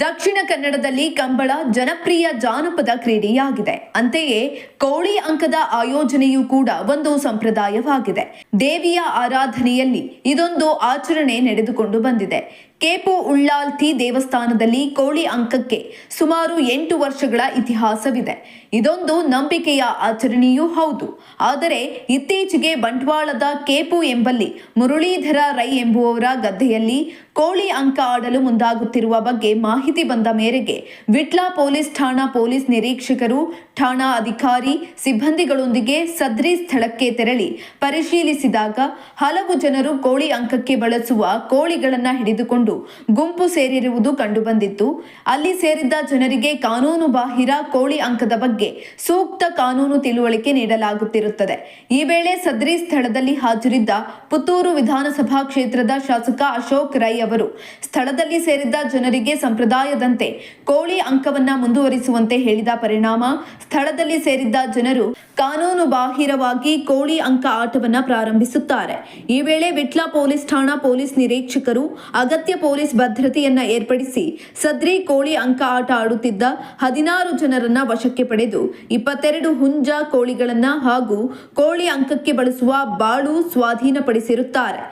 ದಕ್ಷಿಣ ಕನ್ನಡದಲ್ಲಿ ಕಂಬಳ ಜನಪ್ರಿಯ ಜಾನಪದ ಕ್ರೀಡೆಯಾಗಿದೆ. ಅಂತೆಯೇ ಕೋಳಿ ಅಂಕದ ಆಯೋಜನೆಯೂ ಕೂಡ ಒಂದು ಸಂಪ್ರದಾಯವಾಗಿದೆ. ದೇವಿಯ ಆರಾಧನೆಯಲ್ಲಿ ಇದೊಂದು ಆಚರಣೆ ನಡೆದುಕೊಂಡು ಬಂದಿದೆ. ಕೇಪು ಉಳ್ಳಾಲ್ತಿ ದೇವಸ್ಥಾನದಲ್ಲಿ ಕೋಳಿ ಅಂಕಕ್ಕೆ ಸುಮಾರು ಎಂಟು ವರ್ಷಗಳ ಇತಿಹಾಸವಿದೆ. ಇದೊಂದು ನಂಬಿಕೆಯ ಆಚರಣೆಯೂ ಹೌದು. ಆದರೆ ಇತ್ತೀಚೆಗೆ ಬಂಟ್ವಾಳದ ಕೇಪು ಎಂಬಲ್ಲಿ ಮುರಳೀಧರ ರೈ ಎಂಬುವವರ ಗದ್ದೆಯಲ್ಲಿ ಕೋಳಿ ಅಂಕ ಆಡಲು ಮುಂದಾಗುತ್ತಿರುವ ಬಗ್ಗೆ ಮಾಹಿತಿ ಬಂದ ಮೇರೆಗೆ ವಿಟ್ಲಾ ಪೊಲೀಸ್ ಠಾಣಾ ಪೊಲೀಸ್ ನಿರೀಕ್ಷಕರು, ಠಾಣಾ ಅಧಿಕಾರಿ, ಸಿಬ್ಬಂದಿಗಳೊಂದಿಗೆ ಸದ್ರಿ ಸ್ಥಳಕ್ಕೆ ತೆರಳಿ ಪರಿಶೀಲಿಸಿದಾಗ ಹಲವು ಜನರು ಕೋಳಿ ಅಂಕಕ್ಕೆ ಬಳಸುವ ಕೋಳಿಗಳನ್ನು ಹಿಡಿದುಕೊಂಡು ಗುಂಪು ಸೇರಿರುವುದು ಕಂಡುಬಂದಿತ್ತು. ಅಲ್ಲಿ ಸೇರಿದ್ದ ಜನರಿಗೆ ಕಾನೂನು ಬಾಹಿರ ಕೋಳಿ ಅಂಕದ ಬಗ್ಗೆ ಸೂಕ್ತ ಕಾನೂನು ತಿಳುವಳಿಕೆ ನೀಡಲಾಗುತ್ತಿರುತ್ತದೆ. ಈ ವೇಳೆ ಸದ್ರಿ ಸ್ಥಳದಲ್ಲಿ ಹಾಜರಿದ್ದ ಪುತ್ತೂರು ವಿಧಾನಸಭಾ ಕ್ಷೇತ್ರದ ಶಾಸಕ ಅಶೋಕ್ ರೈ ಅವರು, ಸ್ಥಳದಲ್ಲಿ ಸೇರಿದ್ದ ಜನರಿಗೆ ಸಂಪ್ರದಾಯದಂತೆ ಕೋಳಿ ಅಂಕವನ್ನ ಮುಂದುವರಿಸುವಂತೆ ಹೇಳಿದ ಪರಿಣಾಮ, ಸ್ಥಳದಲ್ಲಿ ಸೇರಿದ್ದ ಜನರು ಕಾನೂನು ಬಾಹಿರವಾಗಿ ಕೋಳಿ ಅಂಕ ಆಟವನ್ನ ಪ್ರಾರಂಭಿಸುತ್ತಾರೆ. ಈ ವೇಳೆ ವಿಟ್ಲ ಪೊಲೀಸ್ ಠಾಣಾ ಪೊಲೀಸ್ ನಿರೀಕ್ಷಕರು ಅಗತ್ಯ ಪೊಲೀಸ್ ಭದ್ರತೆಯನ್ನ ಏರ್ಪಡಿಸಿ ಸದ್ರಿ ಕೋಳಿ ಅಂಕ ಆಟ ಆಡುತ್ತಿದ್ದ ಹದಿನಾರು ಜನರನ್ನ ವಶಕ್ಕೆ ಪಡೆದು ಇಪ್ಪತ್ತೆರಡು ಹುಂಜ ಕೋಳಿಗಳನ್ನ ಹಾಗೂ ಕೋಳಿ ಅಂಕಕ್ಕೆ ಬಳಸುವ ಬಾಳು ಸ್ವಾಧೀನಪಡಿಸಿರುತ್ತಾರೆ.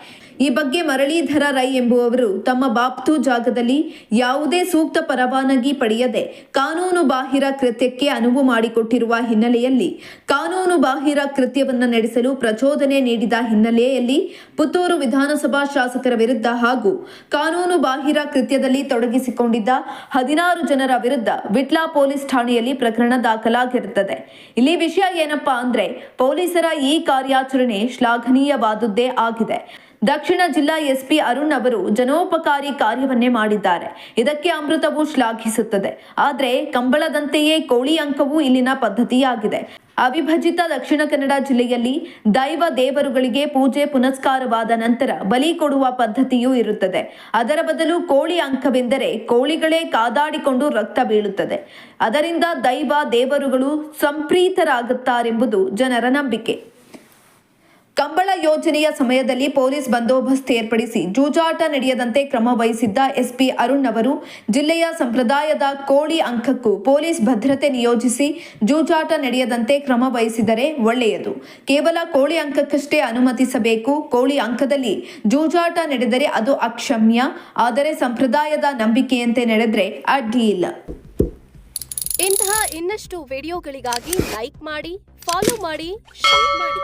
ಈ ಬಗ್ಗೆ ಮರಳೀಧರ ರೈ ಎಂಬುವವರು ತಮ್ಮ ಬಾಪ್ತು ಜಾಗದಲ್ಲಿ ಯಾವುದೇ ಸೂಕ್ತ ಪರವಾನಗಿ ಪಡೆಯದೆ ಕಾನೂನು ಬಾಹಿರ ಕೃತ್ಯಕ್ಕೆ ಅನುವು ಮಾಡಿಕೊಟ್ಟಿರುವ ಹಿನ್ನೆಲೆಯಲ್ಲಿ ಕಾನೂನು ಬಾಹಿರ ಕೃತ್ಯವನ್ನು ನಡೆಸಲು ಪ್ರಚೋದನೆ ನೀಡಿದ ಹಿನ್ನೆಲೆಯಲ್ಲಿ ಪುತ್ತೂರು ವಿಧಾನಸಭಾ ಶಾಸಕರ ವಿರುದ್ಧ ಹಾಗೂ ಕಾನೂನು ಬಾಹಿರ ಕೃತ್ಯದಲ್ಲಿ ತೊಡಗಿಸಿಕೊಂಡಿದ್ದ ಹದಿನಾರು ಜನರ ವಿರುದ್ಧ ವಿಟ್ಲಾ ಪೊಲೀಸ್ ಠಾಣೆಯಲ್ಲಿ ಪ್ರಕರಣ ದಾಖಲಾಗಿರುತ್ತದೆ. ಇಲ್ಲಿ ವಿಷಯ ಏನಪ್ಪಾ ಅಂದ್ರೆ ಪೊಲೀಸರ ಈ ಕಾರ್ಯಾಚರಣೆ ಶ್ಲಾಘನೀಯವಾದುದ್ದೇ ಆಗಿದೆ. ದಕ್ಷಿಣ ಜಿಲ್ಲಾ ಎಸ್ಪಿ ಅರುಣ್ ಅವರು ಜನೋಪಕಾರಿ ಕಾರ್ಯವನ್ನೇ ಮಾಡಿದ್ದಾರೆ. ಇದಕ್ಕೆ ಅಮೃತವು ಶ್ಲಾಘಿಸುತ್ತದೆ. ಆದರೆ ಕಂಬಳದಂತೆಯೇ ಕೋಳಿ ಅಂಕವೂ ಇಲ್ಲಿನ ಪದ್ಧತಿಯಾಗಿದೆ. ಅವಿಭಜಿತ ದಕ್ಷಿಣ ಕನ್ನಡ ಜಿಲ್ಲೆಯಲ್ಲಿ ದೈವ ದೇವರುಗಳಿಗೆ ಪೂಜೆ ಪುನಸ್ಕಾರವಾದ ನಂತರ ಬಲಿ ಕೊಡುವ ಪದ್ಧತಿಯೂ ಇರುತ್ತದೆ. ಅದರ ಬದಲು ಕೋಳಿ ಅಂಕವೆಂದರೆ ಕೋಳಿಗಳೇ ಕಾದಾಡಿಕೊಂಡು ರಕ್ತ ಬೀಳುತ್ತದೆ. ಅದರಿಂದ ದೈವ ದೇವರುಗಳು ಸಂಪ್ರೀತರಾಗುತ್ತಾರೆಂಬುದು ಜನರ ನಂಬಿಕೆ. ಕಂಬಳ ಯೋಜನೆಯ ಸಮಯದಲ್ಲಿ ಪೊಲೀಸ್ ಬಂದೋಬಸ್ತ್ ಏರ್ಪಡಿಸಿ ಜೂಜಾಟ ನಡೆಯದಂತೆ ಕ್ರಮ ವಹಿಸಿದ್ದ ಎಸ್ಪಿ ಅರುಣ್ ಅವರು, ಜಿಲ್ಲೆಯ ಸಂಪ್ರದಾಯದ ಕೋಳಿ ಅಂಕಕ್ಕೂ ಪೊಲೀಸ್ ಭದ್ರತೆ ನಿಯೋಜಿಸಿ ಜೂಜಾಟ ನಡೆಯದಂತೆ ಕ್ರಮ ವಹಿಸಿದರೆ ಒಳ್ಳೆಯದು. ಕೇವಲ ಕೋಳಿ ಅಂಕಕ್ಕಷ್ಟೇ ಅನುಮತಿಸಬೇಕು. ಕೋಳಿ ಅಂಕದಲ್ಲಿ ಜೂಜಾಟ ನಡೆದರೆ ಅದು ಅಕ್ಷಮ್ಯ. ಆದರೆ ಸಂಪ್ರದಾಯದ ನಂಬಿಕೆಯಂತೆ ನಡೆದರೆ ಅಡ್ಡಿ ಇಲ್ಲ. ಇಂತಹ ಇನ್ನಷ್ಟು ವಿಡಿಯೋಗಳಿಗಾಗಿ ಲೈಕ್ ಮಾಡಿ, ಫಾಲೋ ಮಾಡಿ, ಶೇರ್ ಮಾಡಿ.